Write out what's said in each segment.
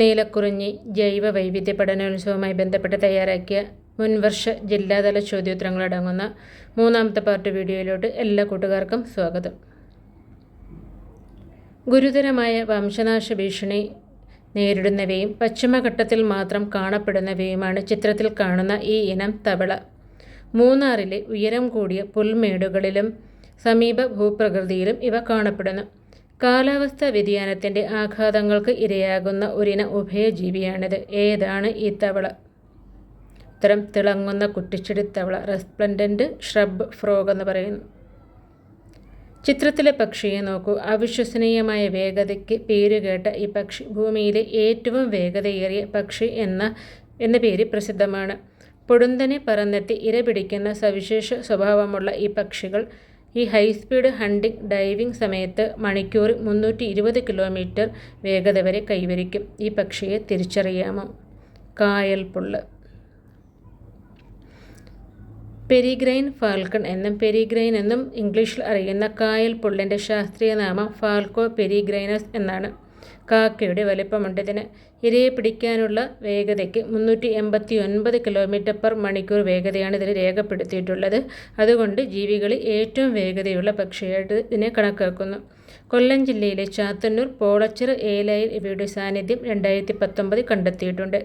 നീലക്കുറിഞ്ഞി ജൈവ വൈവിധ്യ പഠനോത്സവവുമായി ബന്ധപ്പെട്ട് തയ്യാറാക്കിയ മുൻവർഷ ജില്ലാതല ചോദ്യോത്തരങ്ങളടങ്ങുന്ന മൂന്നാമത്തെ പാർട്ട് വീഡിയോയിലോട്ട് എല്ലാ കൂട്ടുകാർക്കും സ്വാഗതം. ഗുരുതരമായ വംശനാശ ഭീഷണി നേരിടുന്നവയും പശ്ചിമഘട്ടത്തിൽ മാത്രം കാണപ്പെടുന്നവയുമാണ് ചിത്രത്തിൽ കാണുന്ന ഈ ഇനം തവള. മൂന്നാറിലെ ഉയരം കൂടിയ പുൽമേടുകളിലും സമീപ ഭൂപ്രകൃതിയിലും ഇവ കാണപ്പെടുന്നു. കാലാവസ്ഥാ വ്യതിയാനത്തിന്റെ ആഘാതങ്ങൾക്ക് ഇരയാകുന്ന ഒരിന ഉഭയജീവിയാണിത്. ഏതാണ് ഈ തവള? ഉത്തരം തിളങ്ങുന്ന കുട്ടിച്ചെടി തവള റെസ്പ്ലൻഡന്റ് ഷ്രബ് ഫ്രോഗ് എന്ന് പറയുന്നു. ചിത്രത്തിലെ പക്ഷിയെ നോക്കൂ. അവിശ്വസനീയമായ വേഗതയ്ക്ക് പേരുകേട്ട ഈ പക്ഷി ഭൂമിയിലെ ഏറ്റവും വേഗതയേറിയ പക്ഷി എന്ന എന്ന പേര് പ്രസിദ്ധമാണ്. പൊടുന്തനെ പറന്നെത്തി ഇര പിടിക്കുന്ന സവിശേഷ സ്വഭാവമുള്ള ഈ പക്ഷികൾ ഈ ഹൈസ്പീഡ് ഹണ്ടിംഗ് ഡൈവിംഗ് സമയത്ത് മണിക്കൂറിൽ മുന്നൂറ്റി ഇരുപത് കിലോമീറ്റർ വേഗത വരെ കൈവരിക്കും. ഈ പക്ഷിയെ തിരിച്ചറിയാമോ? കായൽ പുള്ള്. പെരിഗ്രൈൻ ഫാൽക്കൺ എന്നും പെരിഗ്രൈൻ എന്നും ഇംഗ്ലീഷിൽ അറിയുന്ന കായൽ പുള്ളിന്റെ ശാസ്ത്രീയ നാമം ഫാൽക്കോ പെരിഗ്രൈനസ് എന്നാണ്. കാക്കയുടെ വലിപ്പമുണ്ട് ഇതിന് ഇരയെ പിടിക്കാനുള്ള വേഗതയ്ക്ക് മുന്നൂറ്റി എൺപത്തി ഒൻപത് കിലോമീറ്റർ പെർ മണിക്കൂർ വേഗതയാണ് ഇതിൽ രേഖപ്പെടുത്തിയിട്ടുള്ളത്. അതുകൊണ്ട് ജീവികളിൽ ഏറ്റവും വേഗതയുള്ള പക്ഷിയായിട്ട് ഇതിനെ കണക്കാക്കുന്നു. കൊല്ലം ജില്ലയിലെ ചാത്തന്നൂർ പോളച്ചിറ ഏലയിൽ ഇവയുടെ സാന്നിധ്യം രണ്ടായിരത്തി പത്തൊമ്പത് കണ്ടെത്തിയിട്ടുണ്ട്.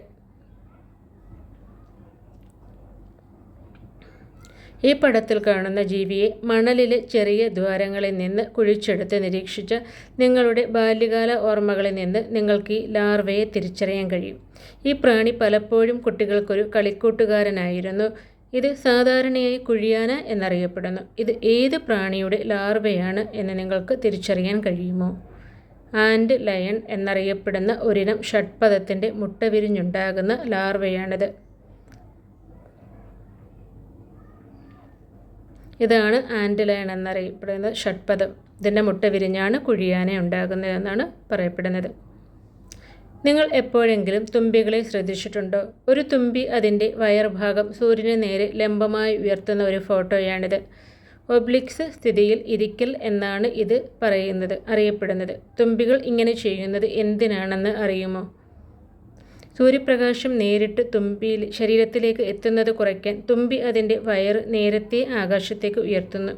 ഈ പടത്തിൽ കാണുന്ന ജീവിയെ മണലിലെ ചെറിയ ദ്വാരങ്ങളിൽ നിന്ന് കുഴിച്ചെടുത്ത് നിരീക്ഷിച്ച നിങ്ങളുടെ ബാല്യകാല ഓർമ്മകളിൽ നിന്ന് നിങ്ങൾക്ക് ഈ ലാർവയെ തിരിച്ചറിയാൻ കഴിയും. ഈ പ്രാണി പലപ്പോഴും കുട്ടികൾക്കൊരു കളിക്കൂട്ടുകാരനായിരുന്നു. ഇത് സാധാരണയായി കുഴിയാന എന്നറിയപ്പെടുന്നു. ഇത് ഏത് പ്രാണിയുടെ ലാർവയാണ് എന്ന് നിങ്ങൾക്ക് തിരിച്ചറിയാൻ കഴിയുമോ? ആൻഡ് ലയൺ എന്നറിയപ്പെടുന്ന ഒരിനം ഷഡ്പഥത്തിന്റെ മുട്ട വിരിഞ്ഞുണ്ടാകുന്ന ലാർവയാണിത്. ഇതാണ് ആൻഡിലയൺ എന്നറിയപ്പെടുന്നത് ഷഡ്പദം. ഇതിന്റെ മുട്ട വിരിഞ്ഞാണ് കുഴിയാന ഉണ്ടാകുന്നതെന്നാണ് പറയപ്പെടുന്നത്. നിങ്ങൾ എപ്പോഴെങ്കിലും തുമ്പികളെ ശ്രദ്ധിച്ചിട്ടുണ്ടോ? ഒരു തുമ്പി അതിന്റെ വയർഭാഗം സൂര്യന് നേരെ ലംബമായി ഉയർത്തുന്ന ഒരു ഫോട്ടോയാണിത്. ഒബ്ലിക്സ് സ്ഥിതിയിൽ ഇരിക്കൽ എന്നാണ് ഇത് പറയുന്നത് അറിയപ്പെടുന്നത്. തുമ്പികൾ ഇങ്ങനെ ചെയ്യുന്നത് എന്തിനാണെന്ന് അറിയുമോ? സൂര്യപ്രകാശം നേരിട്ട് തുമ്പിയിൽ ശരീരത്തിലേക്ക് എത്തുന്നത് കുറയ്ക്കാൻ തുമ്പി അതിന്റെ വയറ് നേരത്തെ ആകാശത്തേക്ക് ഉയർത്തുന്നു.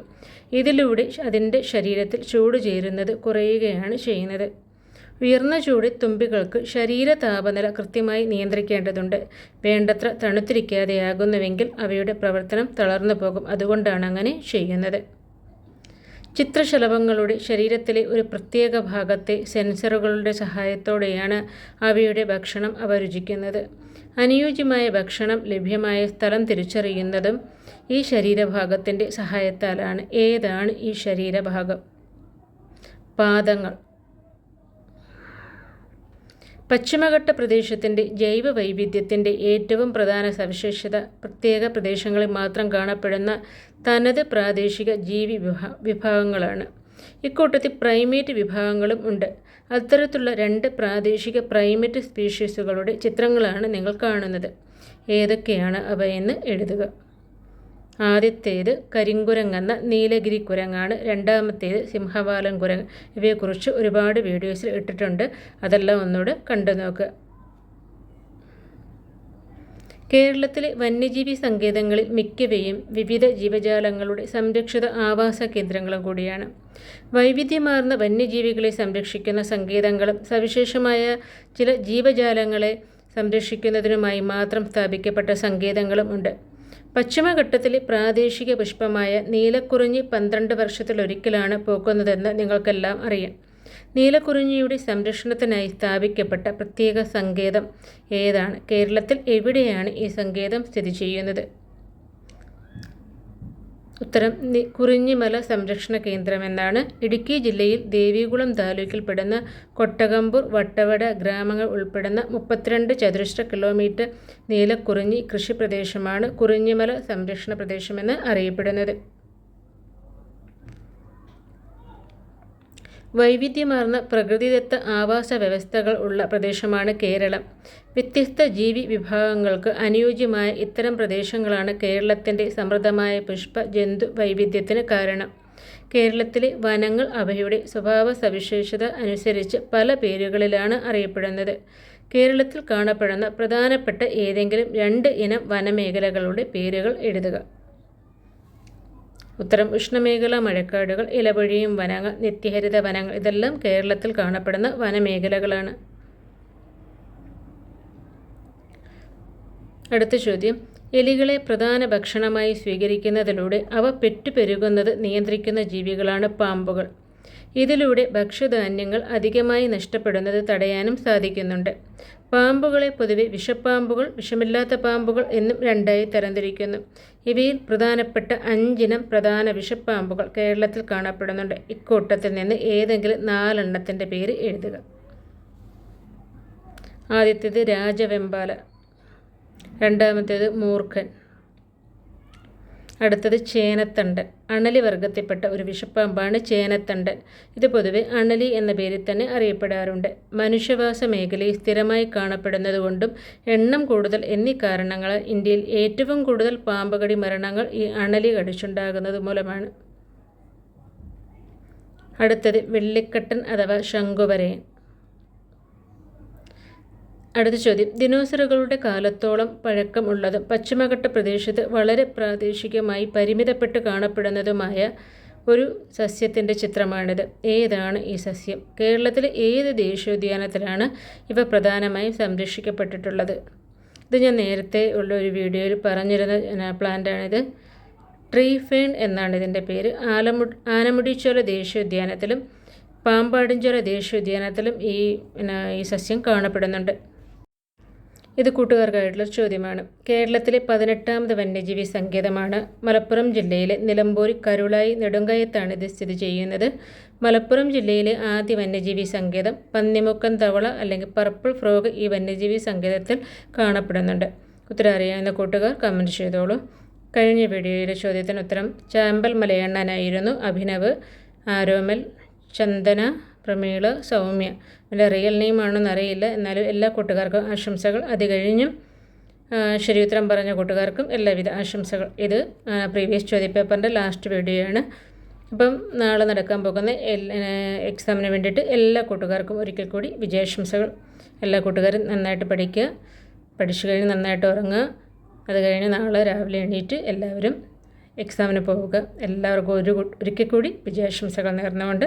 ഇതിലൂടെ അതിന്റെ ശരീരത്തിൽ ചൂട് ചേരുന്നത് കുറയുകയാണ് ചെയ്യുന്നത്. ഉയർന്ന ചൂട് തുമ്പികൾക്ക് ശരീര താപനില കൃത്യമായി നിയന്ത്രിക്കേണ്ടതുണ്ട്. വേണ്ടത്ര തണുത്തിരിക്കാതെയാകുന്നുവെങ്കിൽ അവയുടെ പ്രവർത്തനം തളർന്നു പോകും. അതുകൊണ്ടാണ് അങ്ങനെ ചെയ്യുന്നത്. ചിത്രശലഭങ്ങളുടെ ശരീരത്തിലെ ഒരു പ്രത്യേക ഭാഗത്തെ സെൻസറുകളുടെ സഹായത്തോടെയാണ് അവയുടെ ഭക്ഷണം അവ രുചിക്കുന്നത് അനുയോജ്യമായ ഭക്ഷണം ലഭ്യമായ സ്ഥലം തിരിച്ചറിയുന്നതും ഈ ശരീരഭാഗത്തിന്റെ സഹായത്താലാണ് ഏതാണ് ഈ ശരീരഭാഗം. പാദങ്ങൾ. പശ്ചിമഘട്ട പ്രദേശത്തിന്റെ ജൈവ വൈവിധ്യത്തിന്റെ ഏറ്റവും പ്രധാന സവിശേഷത പ്രത്യേക പ്രദേശങ്ങളിൽ മാത്രം കാണപ്പെടുന്ന തനത് പ്രാദേശിക ജീവി വിഭാഗങ്ങളാണ്. ഇക്കൂട്ടത്തിൽ പ്രൈമേറ്റ് വിഭാഗങ്ങളും ഉണ്ട്. അത്തരത്തിലുള്ള രണ്ട് പ്രാദേശിക പ്രൈമേറ്റ് സ്പീഷീസുകളുടെ ചിത്രങ്ങളാണ് നിങ്ങൾ കാണുന്നത്. ഏതൊക്കെയാണ് അവയെന്ന് എഴുതുക. ആദ്യത്തേത് കരിങ്കുരങ്ങെന്ന നീലഗിരി കുരങ്ങാണ്. രണ്ടാമത്തേത് സിംഹവാലൻ കുരങ്ങ്. ഇവയെക്കുറിച്ച് ഒരുപാട് വീഡിയോസിൽ ഇട്ടിട്ടുണ്ട്. അതെല്ലാം ഒന്നുകൂടെ കണ്ടു നോക്കുക കേരളത്തിലെ വന്യജീവി സങ്കേതങ്ങളിൽ മിക്കവയും വിവിധ ജീവജാലങ്ങളുടെ സംരക്ഷിത ആവാസ കേന്ദ്രങ്ങളും കൂടിയാണ്. വൈവിധ്യമാർന്ന വന്യജീവികളെ സംരക്ഷിക്കുന്ന സങ്കേതങ്ങളും സവിശേഷമായ ചില ജീവജാലങ്ങളെ സംരക്ഷിക്കുന്നതിനുമായി മാത്രം സ്ഥാപിക്കപ്പെട്ട സങ്കേതങ്ങളും ഉണ്ട്. പശ്ചിമഘട്ടത്തിലെ പ്രാദേശിക പുഷ്പമായ നീലക്കുറിഞ്ഞി പന്ത്രണ്ട് വർഷത്തിലൊരിക്കലാണ് പൂക്കുന്നതെന്ന് നിങ്ങൾക്കെല്ലാം അറിയാം. നീലക്കുറിഞ്ഞിയുടെ സംരക്ഷണത്തിനായി സ്ഥാപിക്കപ്പെട്ട പ്രത്യേക സങ്കേതം ഏതാണ്? കേരളത്തിൽ എവിടെയാണ് ഈ സങ്കേതം സ്ഥിതി ചെയ്യുന്നത്? ഉത്തരം കുറിഞ്ഞിമല സംരക്ഷണ കേന്ദ്രം എന്നാണ്. ഇടുക്കി ജില്ലയിൽ ദേവികുളം താലൂക്കിൽപ്പെടുന്ന കൊട്ടകമ്പൂർ വട്ടവട ഗ്രാമങ്ങൾ ഉൾപ്പെടുന്ന മുപ്പത്തിരണ്ട് ചതുരശ്ര കിലോമീറ്റർ നീലക്കുറിഞ്ഞി കൃഷി പ്രദേശമാണ് കുറിഞ്ഞിമല സംരക്ഷണ പ്രദേശമെന്ന് അറിയപ്പെടുന്നത്. വൈവിധ്യമാർന്ന പ്രകൃതിദത്ത ആവാസ വ്യവസ്ഥകൾ ഉള്ള പ്രദേശമാണ് കേരളം. വ്യത്യസ്ത ജീവി വിഭാഗങ്ങൾക്ക് അനുയോജ്യമായ ഇത്തരം പ്രദേശങ്ങളാണ് കേരളത്തിന്റെ സമൃദ്ധമായ പുഷ്പ ജന്തു വൈവിധ്യത്തിന് കാരണം. കേരളത്തിലെ വനങ്ങൾ അവയുടെ സ്വഭാവ സവിശേഷത അനുസരിച്ച് പല പേരുകളിലാണ് അറിയപ്പെടുന്നത്. കേരളത്തിൽ കാണപ്പെടുന്ന പ്രധാനപ്പെട്ട ഏതെങ്കിലും രണ്ട് ഇനം വനമേഖലകളുടെ പേരുകൾ എഴുതുക. ഉത്തരം ഉഷ്ണമേഖല മഴക്കാടുകൾ ഇലപൊഴിയും വനങ്ങൾ നിത്യഹരിത വനങ്ങൾ ഇതെല്ലാം കേരളത്തിൽ കാണപ്പെടുന്ന വനമേഖലകളാണ്. അടുത്ത ചോദ്യം. എലികളെ പ്രധാന ഭക്ഷണമായി സ്വീകരിക്കുന്നതിലൂടെ അവ പെറ്റുപെരുകുന്നത് നിയന്ത്രിക്കുന്ന ജീവികളാണ് പാമ്പുകൾ. ഇതിലൂടെ ഭക്ഷ്യധാന്യങ്ങൾ അധികമായി നഷ്ടപ്പെടുന്നത് തടയാനും സാധിക്കുന്നുണ്ട്. പാമ്പുകളെ പൊതുവെ വിഷപ്പാമ്പുകൾ വിഷമില്ലാത്ത പാമ്പുകൾ എന്നും രണ്ടായി തരംതിരിക്കുന്നു. ഇവയിൽ പ്രധാനപ്പെട്ട അഞ്ചിനം പ്രധാന വിഷപ്പാമ്പുകൾ കേരളത്തിൽ കാണപ്പെടുന്നുണ്ട്. ഇക്കൂട്ടത്തിൽ നിന്ന് ഏതെങ്കിലും നാലെണ്ണത്തിന്റെ പേര് എഴുതുക. ആദ്യത്തേത് രാജവെമ്പാല. രണ്ടാമത്തേത് മൂർഖൻ. അടുത്തത് ചേനത്തണ്ടൻ അണലി വർഗത്തിൽപ്പെട്ട ഒരു വിഷപ്പാമ്പാണ് ചേനത്തണ്ടൻ ഇത് പൊതുവെ അണലി എന്ന പേരിൽ തന്നെ അറിയപ്പെടാറുണ്ട്. മനുഷ്യവാസ മേഖലയിൽ സ്ഥിരമായി കാണപ്പെടുന്നതുകൊണ്ടും എണ്ണം കൂടുതൽ എന്നീ കാരണങ്ങൾ ഇന്ത്യയിൽ ഏറ്റവും കൂടുതൽ പാമ്പുകടി മരണങ്ങൾ ഈ അണലി കടിച്ചുണ്ടാകുന്നത് മൂലമാണ്. അടുത്തത് വെള്ളിക്കട്ടൻ അഥവാ ശംഖുവരയൻ. അടുത്ത ചോദ്യം. ദിനോസറുകളുടെ കാലത്തോളം പഴക്കമുള്ളതും പശ്ചിമഘട്ട പ്രദേശത്ത് വളരെ പ്രാദേശികമായി പരിമിതപ്പെട്ട് കാണപ്പെടുന്നതുമായ ഒരു സസ്യത്തിന്റെ ചിത്രമാണിത്. ഏതാണ് ഈ സസ്യം? കേരളത്തിലെ ഏത് ദേശീയോദ്യാനത്തിലാണ് ഇവ പ്രധാനമായും സംരക്ഷിക്കപ്പെട്ടിട്ടുള്ളത്? ഇത് ഞാൻ നേരത്തെ ഉള്ള ഒരു വീഡിയോയിൽ പറഞ്ഞിരുന്ന പ്ലാന്റാണിത്. ട്രീ ഫേൺ എന്നാണ് ഇതിന്റെ പേര്. ആലമു ആനമുടിച്ചോല ദേശീയോദ്യാനത്തിലും പാമ്പാടിഞ്ചോല ദേശീയോദ്യാനത്തിലും ഈ ഈ സസ്യം കാണപ്പെടുന്നുണ്ട്. ഇത് കൂട്ടുകാർക്കായിട്ടുള്ള ചോദ്യമാണ്. കേരളത്തിലെ പതിനെട്ടാമത് വന്യജീവി സങ്കേതമാണ്. മലപ്പുറം ജില്ലയിലെ നിലമ്പൂർ കരുളായി നെടുങ്കയത്താണ് ഇത് സ്ഥിതി ചെയ്യുന്നത്. മലപ്പുറം ജില്ലയിലെ ആദ്യ വന്യജീവി സങ്കേതം പന്നിമുക്കം തവള അല്ലെങ്കിൽ പർപ്പിൾ ഫ്രോഗ് ഈ വന്യജീവി സങ്കേതത്തിൽ കാണപ്പെടുന്നുണ്ട്. ഉത്തരം അറിയാവുന്ന കൂട്ടുകാർ കമന്റ് ചെയ്തോളൂ. കഴിഞ്ഞ വീഡിയോയിലെ ചോദ്യത്തിന് ഉത്തരം ചാമ്പൽ മലയണ്ണനായിരുന്നു. അഭിനവ് ആരോമൽ ചന്ദന പ്രമീള സൗമ്യ. എന്റെ റിയൽ നെയിം ആണെന്ന് അറിയില്ല. എന്നാലും എല്ലാ കൂട്ടുകാർക്കും ആശംസകൾ. അത് കഴിഞ്ഞും ശരിയുത്തരം പറഞ്ഞ കൂട്ടുകാർക്കും എല്ലാവിധ ആശംസകൾ. ഇത് പ്രീവിയസ് ചോദ്യപേപ്പറിന്റെ ലാസ്റ്റ് വീഡിയോ ആണ്. അപ്പം നാളെ നടക്കാൻ പോകുന്ന എക്സാമിന് വേണ്ടിയിട്ട് എല്ലാ കൂട്ടുകാർക്കും ഒരിക്കൽ കൂടി വിജയാശംസകൾ. എല്ലാ കൂട്ടുകാരും നന്നായിട്ട് പഠിക്കുക. പഠിച്ചു കഴിഞ്ഞ് നന്നായിട്ട് ഉറങ്ങുക. അത് കഴിഞ്ഞ് നാളെ രാവിലെ എണീറ്റ് എല്ലാവരും എക്സാമിന് പോവുക. എല്ലാവർക്കും ഒരു ഒരിക്കൽ കൂടി വിജയാശംസകൾ നേർന്നുകൊണ്ട്